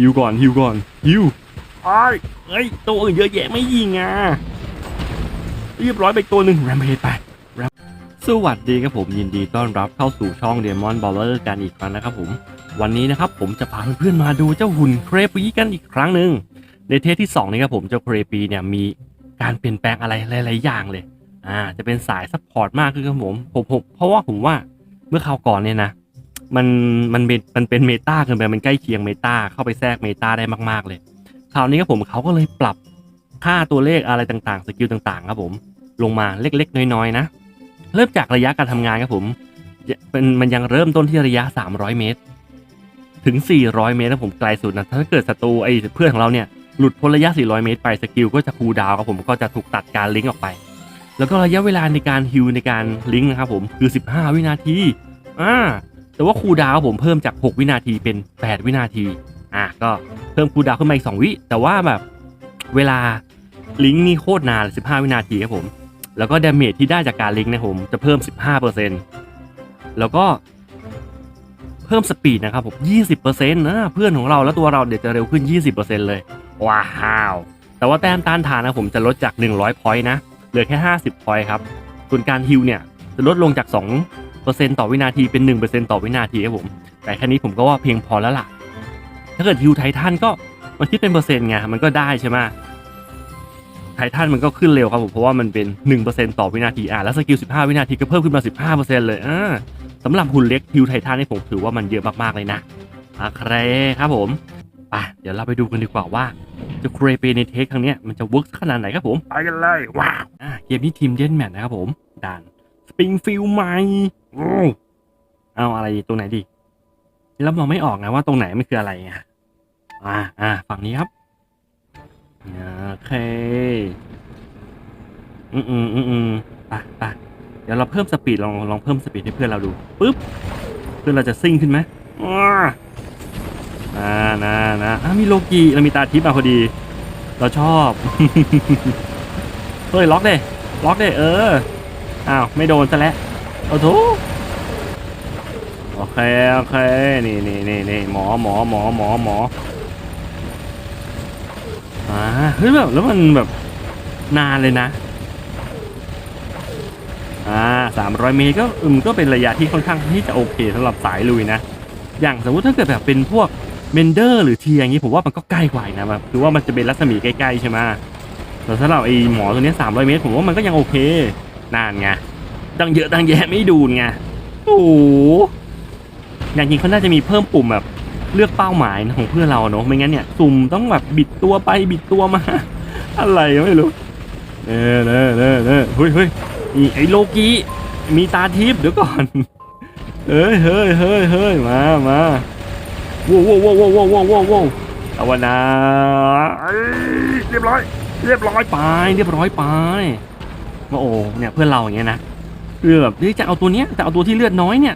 ฮิวก่อนฮิวก่อนฮิวไอ้ายเอ้ยตัวอื่นเยอะแยะไม่ยิงอะเรียบร้อยไปอีกตัวหนึ่งแรมเพจไป Ram- สวัสดีครับผมยินดีต้อนรับเข้าสู่ช่อง Demon Baller กันอีกครั้งนะครับผม วันนี้นะครับผมจะพาเพื่อนๆมาดูเจ้าหุ่นเครปีกันอีกครั้งหนึ่งในเทปที่2นี้ครับผมเจ้าเครปีเนี่ยมีการเปลี่ยนแปลงอะไรหลายๆอย่างเลยอ่าจะเป็นสายซัพพอร์ตมากขึ้นครับผมผมผมเพราะว่าผมว่าเมื่อคราวก่อนเนี่ยนะ มันมันเป็นมันเป็นเมตาเกินไปมันใกล้เคียงเมตาเข้าไปแทรกเมตาได้มาก ๆ เลย คราวนี้ครับผมเขาก็เลยปรับค่าตัวเลขอะไรต่างๆ สกิลต่างๆ ครับผม ลงมาเล็ก ๆ น้อยๆนะ เริ่มจากระยะการทำงานครับผมเป็นมันยังเริ่มต้นที่ระยะ 300 เมตร ถึง 400 เมตรนะผมไกลสุดนะ ถ้าเกิดศัตรูไอ้เพื่อนของเราเนี่ยหลุดพ้นระยะ 400 เมตร ไปสกิลก็จะคูลดาวครับผมก็จะถูกตัดการลิงก์ออกไป แล้วก็ระยะเวลาในการฮิวในการลิงก์นะครับผมคือ 15 วินาทีอ่า แต่ว่าคูลดาวผมเพิ่มจาก 6 วินาทีเป็น 8 วินาที อะก็เพิ่มคูลดาวขึ้นมาอีก 2 วิ แต่ว่าแบบเวลาลิงก์นี่โคตรนาน15วินาทีครับผม แล้วก็ดาเมจที่ได้จากการลิงก์นะผมจะเพิ่ม 15%แล้วก็เพิ่มสปีดนะครับผม 20%นะเพื่อนของเราแล้วตัวเราเดี๋ยวจะเร็วขึ้น 20%เลย ว้าว แต่ว่าแต้มต้านทานนะผมจะลดจาก 100 พอยต์นะ เหลือแค่ 50 พอยต์ครับ ส่วนการฮิลเนี่ยจะลดลงจาก 2 ต่อวินาทีเป็น 1%ต่อวินาทีครับผม แต่แค่นี้ผมก็ว่าเพียงพอแล้วล่ะ ถ้าเกิดฮิวไททันก็มันคิดเป็นเปอร์เซ็นต์ไง มันก็ได้ใช่ไหมไททันมันก็ขึ้นเร็วครับผมเพราะว่ามันเป็น 1%ต่อวินาทีอะแล้วสกิล 15 วินาทีก็เพิ่มขึ้นมา 15%เลยอ่าสำหรับหุ่นเล็กฮิวไททันนี่ผมถือว่ามันเยอะมากๆเลยนะโอเคครับผมไปเดี๋ยวเราไปดูกันดีกว่าว่าจะเครเปในเทคครั้งเนี้ยมันจะเวิร์กขนาดไหนครับผม ไปกันเลยว้าวอะเกมนี้ทีมเดนแมทนะครับผมด่านส ปริงฟิลใหม่โอ้เอาอะไรตรงไหนดีแล้วมองไม่ออกนะว่าตรงไหนมันคืออะไรไงอ่าอ่าฝั่งนี้ครับโอเค อืมอืมอืมอืมไปไปเดี๋ยวเราเพิ่มสปีดลองลองเพิ่มสปีดให้เพื่อนเราดูปุ๊บเพื่อนเราจะซิ่งขึ้นไหมอ่าอ่านะนะอะมีโลกีเรามีตาทิพย์มาพอดี เราชอบ เฮ้ยล็อกเด้ล็อกเด้เออ อ้าว ไม่โดนซะแล้วโอ้โถโอเค โอเค นี่นี่นี่นี่หมอหมอหมอหมอหมออ่าเฮ้ยแบบแล้วมันแบบนานเลยนะอ่าสามร้อยเมตรก็อืมก็เป็นระยะที่ค่อนข้างที่จะโอเคสำหรับสายลุยนะ อย่างสมมุติถ้าเกิดแบบเป็นพวกเมนเดอร์หรือเทียอย่างนี้ผมว่ามันก็ใกล้กว่านะแบบคือว่ามันจะเป็นรัศมีใกล้ๆใช่ไหมแต่สำหรับไอ้หมอตัวนี้สามร้อยเมตรผมว่ามันก็ยังโอเค นานไงตั้งเยอะตั้งแยะไม่ดูนไงโอ้โหอย่างจริงเขาน่าจะมีเพิ่มปุ่มแบบเลือกเป้าหมายของเพื่อนเราเนอะไม่งั้นเนี่ยสุ่มต้องแบบบิดตัวไปบิดตัวมา อะไรก็ไม่รู้เน่เน่เน่เน่เฮ้ยเฮ้ยนี่ไอ้โลกีมีตาทิพย์เดี๋ยวก่อนเฮ้ยเฮ้ยเฮ้ยเฮ้ยมามาว้าวว้าวว้าวว้าวว้าวว้าวว้าวเอาวนาเอ้ยเรียบร้อย เรียบร้อยไป เรียบร้อยไป มาโอ้เนี่ยเพื่อนเราอย่างเงี้ยนะคือแบบจะเอาตัวเนี้ยจะเอาตัวที่เลือดน้อยเนี่ย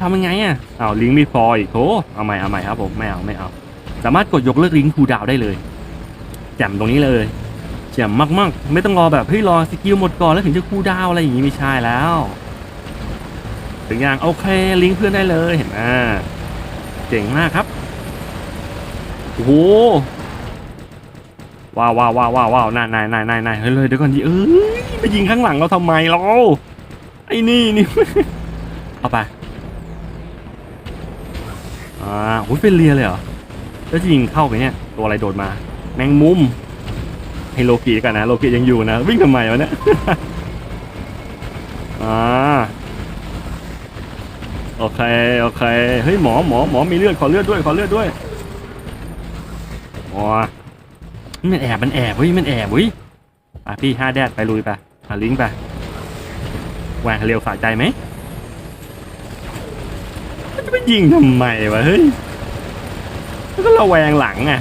ทำยังไงอะอ้าลิงก์ไม่พออีกโถเอาใหม่เอาใหม่ครับผมไม่เอาไม่เอา สามารถกดยกเลิกลิงก์คูดาวได้เลยแจ่มตรงนี้เลยแจ่มมากๆ ไม่ต้องรอแบบเฮ้ยรอสกิลหมดก่อนแล้วถึงจะคูดาวอะไรอย่างงี้ไม่ใช่แล้วถึงอย่างโอเคลิงก์เพื่อนได้เลยเห็นไหมเจ๋งมากครับโอ้โห ว้าวว้าวว้าวว้าวว้าวนายนายนายนายนายเฮ้ยเลยเดี๋ยวก่อนดิเอ้ยไปยิงข้างหลังเราทำไมเราไอ้นี่นี่เอาไปอ่าโอ้ยเป็นเรียเลยเหรอแล้วจะยิงเข้าไปเนี่ยตัวอะไรโดดมา แมงมุมให้โลกีกันนะโลกียังอยู่นะ วิ่งทำไมวะเนี่ยอ่าโอเคโอเคเฮ้ยหมอหมอหมอมีเลือดขอเลือดด้วยขอเลือดด้วยอ๋อ มันแอบมันแอบเฮ้ยมันแอบเฮ้ยอะพี่ห้าแดดไปลุยไปอะลิงไปแหวกเร็วสะใจไหมจะไปยิงทำไมวะเฮ้ยแล้วก็ระแวงหลังอะ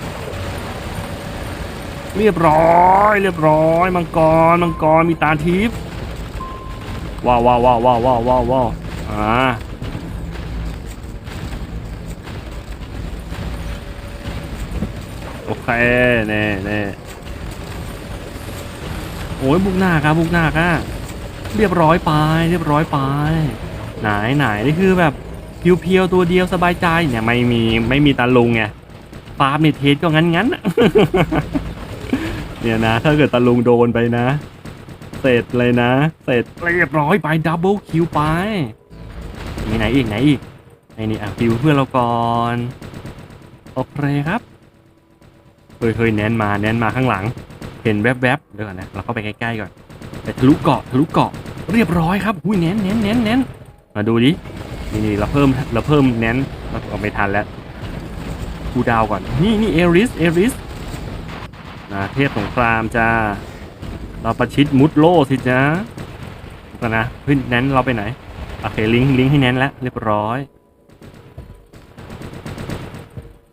เรียบร้อย เรียบร้อย มังกรมังกรมีตาทิพย์ว้าวว้าวว้าวว้าวว้าวว้าวว้าวอ่าโอ เคเน่เน่โอ้ยบุกหน้าครับบุกหน้าครับเรียบร้อยไป เรียบร้อยไป ไหนไหนนี่คือแบบเพียวๆตัวเดียวสบายใจเนี่ยไม่มีไม่มีตาลุงไงฟาร์มในเทสก็งั้นงั้นเนี่ยนะ ถ้าเกิดตะลุงโดนไปนะ เสร็จเลยนะ เสร็จเรียบร้อยไปดับเบิลคิวไปมีไหนอีกไหนอีกไหนนี่อะคิวเพื่อนเราก่อนโอเคครับ ฮ้ยเฮ้ยแนนมาแนนมาข้างหลัง เห็นแวบๆเดี๋ยวก่อนนะเราเข้าไปใกล้ๆก่อนไปทะลุเกาะทะลุเกาะเรียบร้อยครับหุ้ยแนนแนนแนนแนนมาดูดินี่นี่เราเพิ่มเราเพิ่มแนนเราเอาไม่ทันแล้วคูดาวก่อนนี่นี่เอริสเอริสนะเทพสงครามจ้าเราประชิดมุดโลสิจ้าก่อนนะเฮ้ยแนนเราไปไหนโอเคลิงก์ลิงก์ให้แนนแล้วเรียบร้อย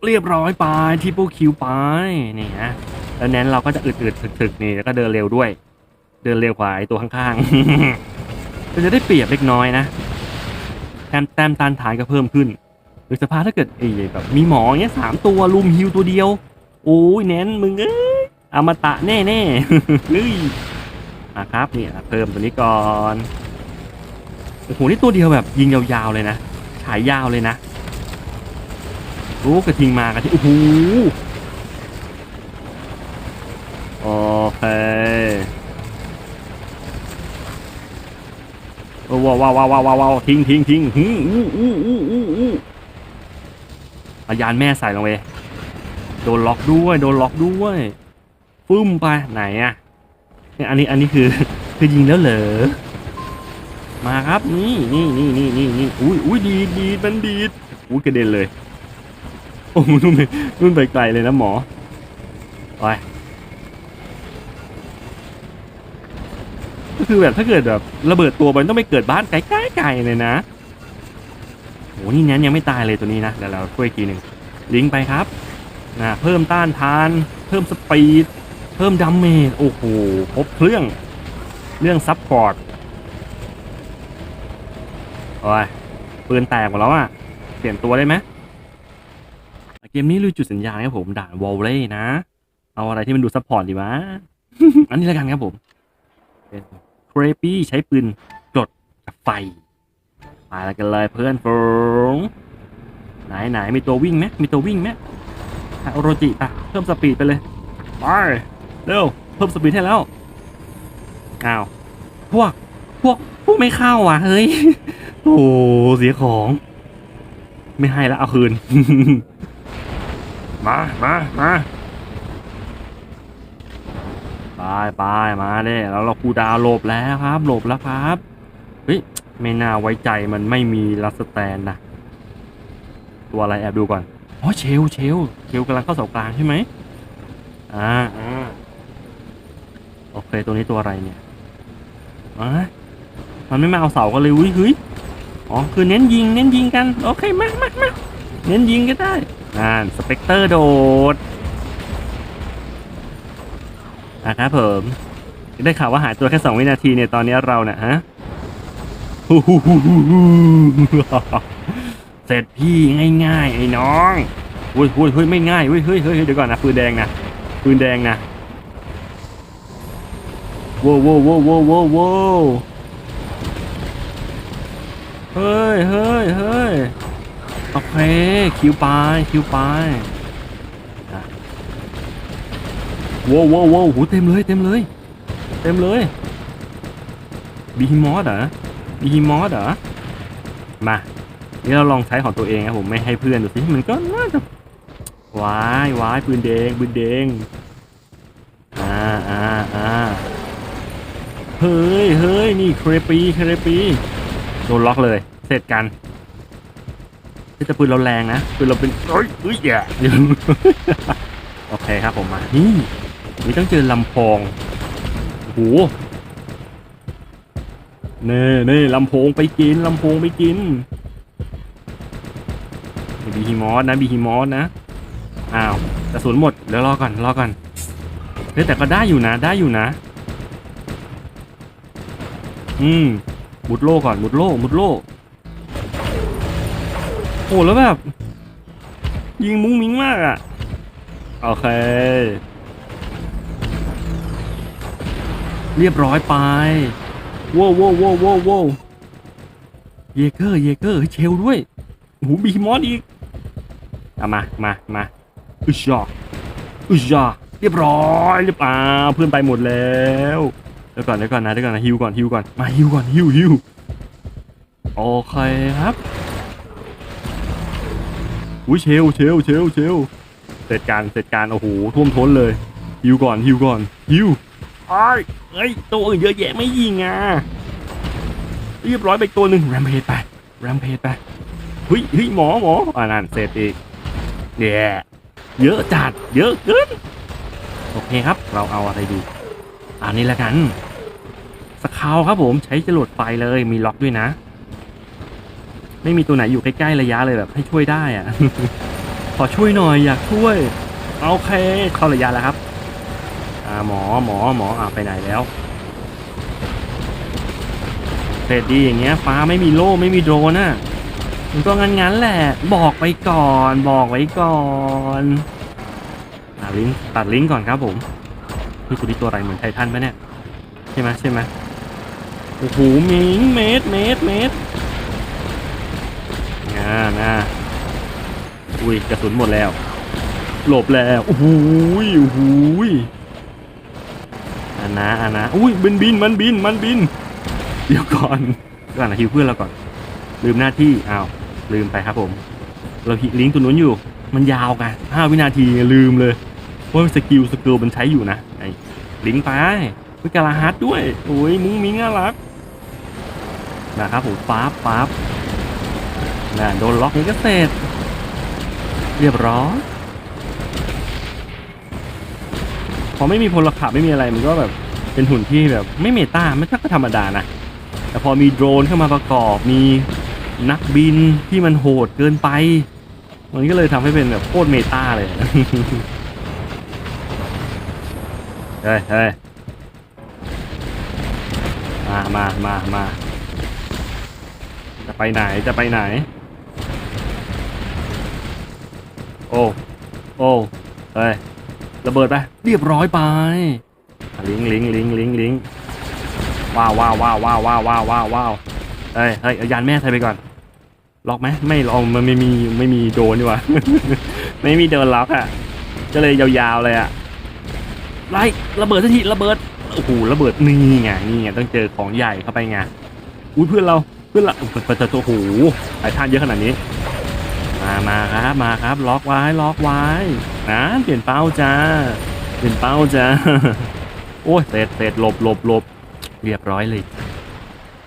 เรียบร้อยไปทิปเปิลคิวไปนี่ฮะแล้วแนนเราก็จะอึดๆถึกๆนี่แล้วก็เดินเร็วด้วย เดินเร็วกว่าไอตัวข้างๆก็จะได้เปรียบเล็กน้อยนะแต้มแต้มต้านทานก็เพิ่มขึ้น หรือสภาพถ้าเกิดไอ้แบบมีหมอเงี้ยสามตัวลุมฮิวตัวเดียว โอ้ยแนนมึงเอ้ยอมตะแน่แน่เฮ้ยอะครับนี่อะเพิ่มตัวนี้ก่อนโอ้โหนี่ตัวเดียวแบบยิงยาวๆเลยนะฉายยาวเลยนะ โอ้กระทิงมากระทิงโอ้โหโอเคโอ้ว้าวว้าวว้าวว้าววาวทิ้งทิ้งทิ้งหูอู้อู้อู้อู้อู้อายานแม่ใส่ลงไปโดนล็อกด้วยโดนล็อกด้วยฟึ่มไปไหนอะเนี่ยอันนี้อันนี้คือคือยิงแล้วเหรอมาครับนี่นี่นี่นี่นี่นี่อุ้ยอุ้ยดีดดีดมันดีดอุ้ยกระเด็นเลย โอ้นู่นไปนู่นไปไกลเลยนะหมอ ไป ก็คือแบบถ้าเกิดแบบระเบิดตัวมันต้องไปเกิดบ้านไกลๆไกลเลยนะโหนี่แนนยังไม่ตายเลยตัวนี้นะเดี๋ยวเราช่วยกทีหนึ่งลิงไปครับนะเพิ่มต้านทาน เพิ่มสปีด เพิ่มดัมเมจโอ้โหครบเครื่องเรื่องซับพอร์ตโอ้ยปืนแตกหมดแล้วอะ เปลี่ยนตัวได้ไหม เกมนี้ลุยจุดสัญญาณครับผมด่านวอลเล่นะ เอาอะไรที่มันดูซับพอร์ตดีวะ อันนี้ล้วกันครับผมเป็นเครปี้ใช้ปืนกดไฟมาแล้วกันเลยเพื่อนฝูงไหนไหนมีตัววิ่งไหมมีตัววิ่งไหมเอาโรจิปะเพิ่มสปีดไปเลยไปเร็วเพิ่มสปีดให้แล้วอ้าวพวกพวกพวกไม่เข้าอะเฮ้ยโอ้เสียของ ไม่ให้แล้วเอาคืน มามามาไปไปมาเด้แล้วเราคูดาวหลบแล้วครับ หลบแล้วครับเฮ้ยไม่น่าไว้ใจมันไม่มีลัสแตนนะตัวอะไรแอบดูก่อนอ๋อเชลเชลเชลกำลังเข้าเสากลางใช่ไหมอ่าอ่าโอเคตัวนี้ตัวอะไรเนี่ยอะมันไม่มาเอาเสากันเลยวิเฮ้ยอ๋อคือเน้นยิง เน้นยิงกัน โอเคมามามาเน้นยิงก็ได้ อ่นสเปกเตอร์โดดนะครับผมได้ข่าวว่าหายตัวแค่สองวินาทีเนี่ยตอนนี้เราเนี่ยฮะเสร็จพี่ง่ายๆไอ้น้องเฮ้ยเฮ้ยเฮ้ยไม่ง่ายเฮ้ยเฮ้ยเฮ้ยเดี๋ยวก่อนนะปืนแดงนะปืนแดงนะโว้วโว้วโว้วโว้วโว้วโว้วเฮ้ยเฮ้ยเฮ้ย โอเค คิวไป คิวไปว้วว้วว้วเต็มเลยเต็มเลย เต็มเลยบีฮิมอสเหรอบีฮิมอสเหรอมานี่เราลองใช้ของตัวเองครับผมไม่ให้เพื่อนดูสิมันก็น่าจะวายวายปืนแดงปืนแดงอ่าอ่าอ่าเฮ้ยเฮ้ยนี่เครปีเครปีโดนล็อกเลย เสร็จกัน แต่ปืนเราแรงนะปืนเราเป็นเฮ้ยเฮ้ยอย่าโอเคครับผมมานี่นี่ต้องเจอลำโพงโอ้โหเน่เน่ลำโพงไปกินลำโพงไปกินบีฮิมอสนะบีฮิมอสนะอ้าวกระสุนหมดเดี๋ยวรอก่อนรอก่อนเฮ้ยแต่ก็ได้อยู่นะได้อยู่นะ อืมมุดโล่ก่อนมุดโล่มุดโล่ โอ้แล้วแบบ ยิงมุ้งมิ้งมากอะ่ะ โอเค เรียบร้อยไปโว้วโว้วโว้วโว้วโว้เยเกอร์เยเกอร์เฮ้ยเชลด้วยโอ้โหบีมอสอีกเอามามามาอึชาอึชาเรียบร้อยเรียบอ่าเพื่อนไปหมดแล้วเดี๋ยวก่อนเดี๋ยวก่อนนะเดี๋ยวก่อนนะฮิวก่อนฮิวก่อนมาฮิวก่อนฮิวฮิวโอเคครับ อุ้ยเชลเชลเชลเชลเสร็จการเสร็จการโอ้โหท่วมท้นเลยฮิวก่อนฮิวก่อนฮิวไอ้เอ้ยตัวอื่นเยอะแยะไม่ยิงอะเรียบร้อยไปตัวหนึ่งแรมเพจไปแรมเพจไปเฮ้ยเฮ้ยหมอหมออ่านั่นเสร็จอีกเดี๋ยเยอะจัดเยอะเกินโอเคครับ เราเอาอะไรดีอันนี้ละกันสคาวครับผมใช้จรวดไฟเลยมีล็อกด้วยนะ ไม่มีตัวไหนอยู่ใกล้ๆระยะเลยแบบ ให้ช่วยได้อะขอช่วยหน่อยอยากช่วย โอเค เข้าระยะแล้วครับ อ่าหมอหมอหมออ่าไปไหนแล้วเสร็จดีอย่างเงี้ย ฟ้าไม่มีโล่ไม่มีโดรนน่ะมันก็งั้นๆแหละ บอกไปก่อน บอกไว้ก่อนตัดลิงตัดลิงก์ก่อนครับผมนี่ตัวนี้ตัวอะไรเหมือนไททันไหมเนี่ยใช่ไหมใช่ไหมโอ้โหมิงเมตรเมตรเมตร งานะอุ้ยกระสุนหมดแล้ว หลบแล้วโอ้โหยโอ้โหยอันนะอันนะอุ้ยบินบินมันบินมันบิน เดี๋ยวก่อนก่อนนะฮิวเพื่อนเราก่อน ลืมหน้าที่อ้าวลืมไปครับผม เราฮิลิงก์ตัวนู้นอยู่ มันยาวกันห้าวินาทีลืมเลยว่าสกิลสกิลมันใช้อยู่นะไอ้ลิงก์ไปวิกาลาฮัทด้วยโอ้ยมุ้งมิ้งน่ารักนะครับผมฟ้าบฟ้าบ น่ะโดนล็อกนี้ก็เสร็จ เรียบร้อยพอไม่มีพลขับไม่มีอะไรมันก็แบบเป็นหุ่นที่แบบไม่เมตาไม่ใช่ก็ธรรมดานะ แต่พอมีโดรนเข้ามาประกอบมีนักบินที่มันโหดเกินไป มันก็เลยทำให้เป็นแบบโคตรเมตาเลยเฮ้ยเฮ้ยมามามามาจะไปไหนจะไปไหน โอ้โอ้เฮ้ยระเบิดไปเรียบร้อยไปลิงลิงลิงลิงลิงว้าวว้าวว้าวว้าวว้าวว้าวว้าวว้าวเฮ้ยเฮ้ยอายานแม่ไทยไปก่อน ล็อกไหมไม่ล็องมันไม่มีไม่มีโดนดีกว่าไม่มีโดนล็อกอะก็เลยยาวๆเลยอะไล่ระเบิดสักทีระเบิดโอ้โหระเบิดนี่ไงนี่ไงต้องเจอของใหญ่เข้าไปไงอุ้ยเพื่อนเราเพื่อนเราเปิดตัวโอ้โหไอ้ท่านเยอะขนาดนี้ มามาครับมาครับ ล็อกไว้ล็อกไว้นะเปลี่ยนเป้าจ้าเปลี่ยนเป้าจ้าโอ้ยเสร็จเสร็จหลบหลบหลบเรียบร้อยเลย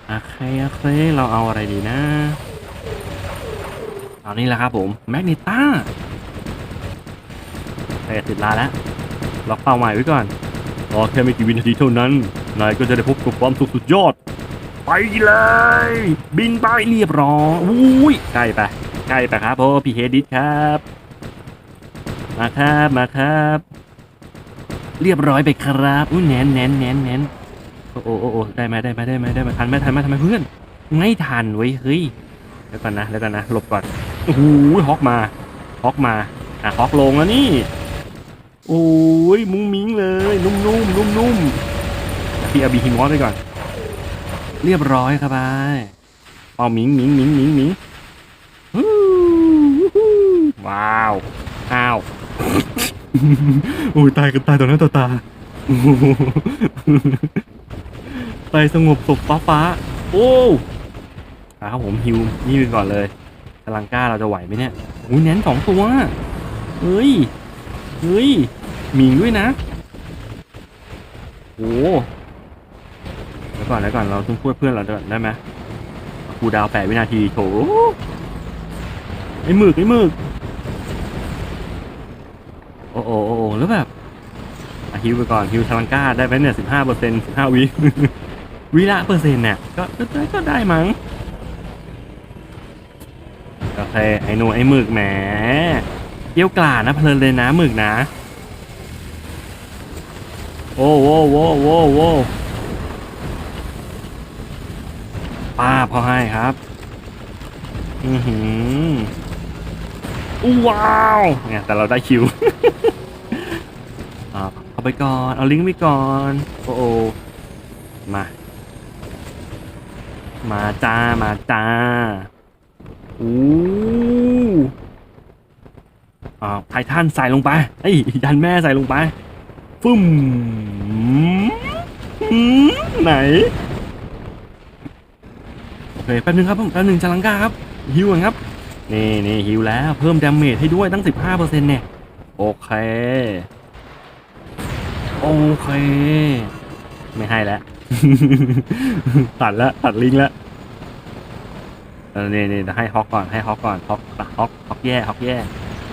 โอเคโอเคเราเอาอะไรดีนะเอานี่แหละครับผมแมกนิต้าเสร็จติดลาแล้วล็อกเป้าใหมายไว้ก่อนรอแค่ไม่กี่วินาทีเท่านั้นนายก็จะได้พบกับความสุขสุดยอด ไปเลย บินไปเรียบร้อยอุ้ยใกล้ไป ใกล้ไปครับโอ้พี่เฮดิสครับ มาครับมาครับ เรียบร้อยไปครับอุ้ยแนนแนนแนนแนนโอ้โอ้โอ้ได้ไหมได้ไหมได้ไหมได้ไหมทันไหมทันไหมทันไหมเพื่อนไม่ทันเว้ยเฮ้ยเดี๋ยวก่อนนะเดี๋ยวก่อนนะหลบก่อนโอ้โหฮอกมาฮอกมาอะฮอกลงแล้วนี่โอ้ยมุ้งมิ้งเลย นุ่มๆนุ่มๆพี่อาบีฮิมอสไปก่อน เรียบร้อยครับบายเอามิงมิงมิงมิงหมิงฮู้ฮู้ ว้าว อ้าวโอ้ยตายกันตายต่อหน้าต่อตาโอ้โหตายสงบศพฟ้าฟ้า โอ้อะครับผมฮิวนี่ไปก่อนเลยกำลังกล้าเราจะไหวไหมเนี่ยอุ้ยแนนสองตัวเฮ้ย เฮ้ยหมิงด้วยนะโอ้เดี๋ยวก่อนเดี๋ยวก่อนเราต้องพูดเพื่อนเราก่อนได้ไหมครูดาวแปดวินาทีโถไอ้หมึกไอ้หมึก โอ้โหโอ้แล้วแบบฮิวไปก่อนฮิวชาลังกาได้ไปเนี่ยสิบห้าเปอร์เซ็นต์สิบห้าวิวิละเปอร์เซ็นต์เนี่ยก็ก็ได้ก็ได้มั้งโอเคไอ้หนูไอ้หมึกแหมเกี้ยวกล่าดนะเพลินเลยนะหมึกนะ โอ้โว้โว้โว้โว้ป้าบเขาให้ครับ อือหือ อู้ว้าวเนี่ยแต่เราได้คิวเอาไปก่อน เอาลิงก์ไปก่อน โอ้โอมา มาจ้า มาจ้าอู้อ่าไททันใส่ลงไปไอ้ยันแม่ใส่ลงไปฟึ่มไหน โอเคแป๊บนึงครับผมแป๊บนึงจาลังกาครับ ฮิวครับ นี่นี่ฮิวแล้วเพิ่มดาเมจให้ด้วยตั้ง 15%เนี่ย โอเค โอเค ไม่ให้แล้ว ตัดแล้ว ตัดลิงก์แล้วเออนี่นี่เดี๋ยวให้ฮอกก่อนให้ฮอกก่อนฮอกฮอกฮอกแย่ฮอกแย่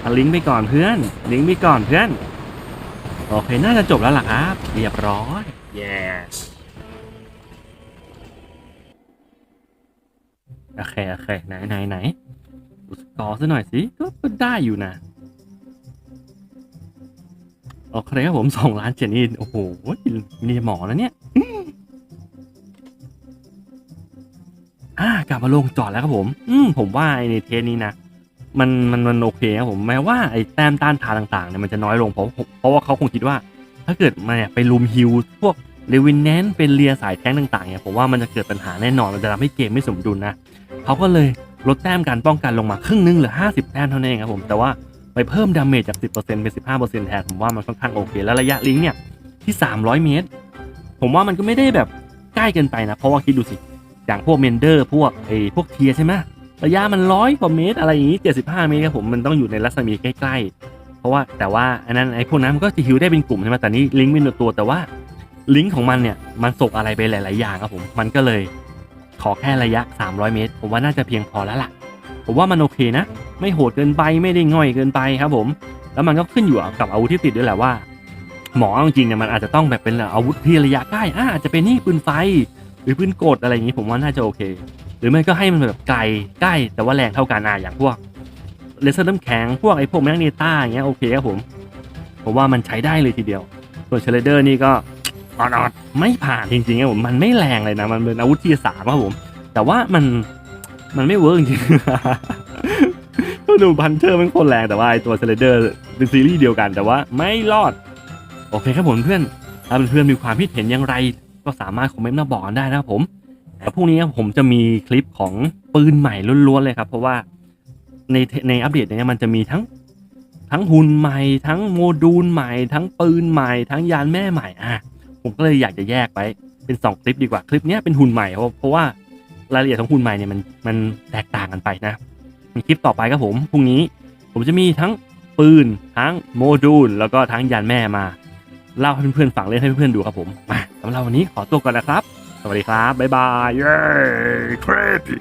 เอาลิงก์ไปก่อนเพื่อน ลิงก์ไปก่อนเพื่อน โอเค น่าจะจบแล้วล่ะครับ เรียบร้อย yes โอเค โอเค ไหนไหนไหน ดูสกอซะหน่อยสิก็ได้อยู่นะโอเคครับผมสองล้านเจนี่โอ้โหนี่หมอแล้วเนี่ยอ่ากลับมาลงจอดแล้วครับผม อืมผมว่าไอ้ในเทสนี้นะมันมันมันโอเคครับผมแม้ว่าไอ้แต้มต้านทานต่างๆเนี่ยมันจะน้อยลงเพราะเพราะว่าเขาคงคิดว่า ถ้าเกิดมันเนี่ยไปลุมฮิวพวกเลวินแนนเป็นเลียสายแท้งต่างๆเนี่ยผมว่ามันจะเกิดปัญหาแน่นอนมันจะทำให้เกมไม่สมดุลนะเขาก็เลย ลดแต้มการป้องกันลงมาครึ่งนึงเหลือ 50 แต้มเท่านั้นเองครับผมแต่ว่าไปเพิ่มดาเมจจาก 10%เป็น15%แทนผมว่ามันค่อนข้างโอเค แล้วระยะลิงเนี่ยที่ 300 เมตร ผมว่ามันก็ไม่ได้แบบใกล้เกินไปนะ เพราะว่าคิดดูสิ อย่างพวกเมนเดอร์พวกไอ้พวกเทียใช่ไหมระยะมันร้อยกว่าเมตร อะไรอย่างงี้ 75 เมตรครับผมมันต้องอยู่ในรัศมีใกล้ๆ เพราะว่าแต่ว่าอันนั้นไอ้พวกนั้นมันก็จะฮิวได้เป็นกลุ่มใช่ไหมแต่นี้ลิงก์เป็นตัวแต่ว่าลิงก์ของมันเนี่ยมันส่งอะไรไปหลาย ๆ อย่างครับผมมันก็เลย ขอแค่ระยะ 300 เมตร ผมว่าน่าจะเพียงพอแล้วล่ะ ผมว่ามันโอเคนะ ไม่โหดเกินไปไม่ได้ง่อยเกินไปครับผม แล้วมันก็ขึ้นอยู่กับอาวุธที่ติดด้วยแหละว่า หมอจริงๆเนี่ยมันอาจจะต้องแบบเป็นอาวุธที่ระยะใกล้อ่าอาจจะเป็นนี่ปืนไฟ หรือปืนกดอะไรอย่างนี้ผมว่าน่าจะโอเค หรือไม่ก็ให้มันแบบไกลใกล้แต่ว่าแรงเท่ากันอะอย่างพวกเลเซอร์น้ำแข็งพวกไอ้พวกแมกนีต้าอย่างเงี้ยโอเคครับผมผมว่ามันใช้ได้เลยทีเดียวส่วนเชลเดอร์นี่ก็ ออดๆไม่ผ่านจริงๆครับผมมันไม่แรงเลยนะ มันเป็นอาวุธที่สามครับผม แต่ว่ามันมันไม่เวิร์กจริงๆดูพันเทอร์มันโคตรแรงแต่ว่าไอตัวเชลเดอร์เป็นซีรีส์เดียวกันแต่ว่าไม่รอด โอเคครับผมเพื่อนถ้าเพื่อนมีความคิดเห็นอย่างไร ก็สามารถคอมเมนต์มาบอกกันได้นะครับผมแต่พรุ่งนี้ผมจะมีคลิปของปืนใหม่ล้วนๆเลยครับ เพราะว่าในในอัปเดตเนี้ยมันจะมีทั้งทั้งหุ่นใหม่ ทั้งโมดูลใหม่ ทั้งปืนใหม่ ทั้งยานแม่ใหม่อะ ผมก็เลยอยากจะแยกไปเป็น 2 คลิปดีกว่า คลิปนี้เป็นหุ่นใหม่เพราะเพราะว่ารายละเอียดของหุ่นใหม่เนี่ยมันมันแตกต่างกันไปนะ มีคลิปต่อไปครับผมพรุ่งนี้ผมจะมีทั้งปืนทั้งโมดูล แล้วก็ทั้งยานแม่มาเล่าให้เพื่อนๆฟังเล่นให้เพื่อนๆดูครับผมมาสำหรับวันนี้ขอตัวก่อนนะครับ สวัสดีครับ บ๊ายบาย เย้ครดิ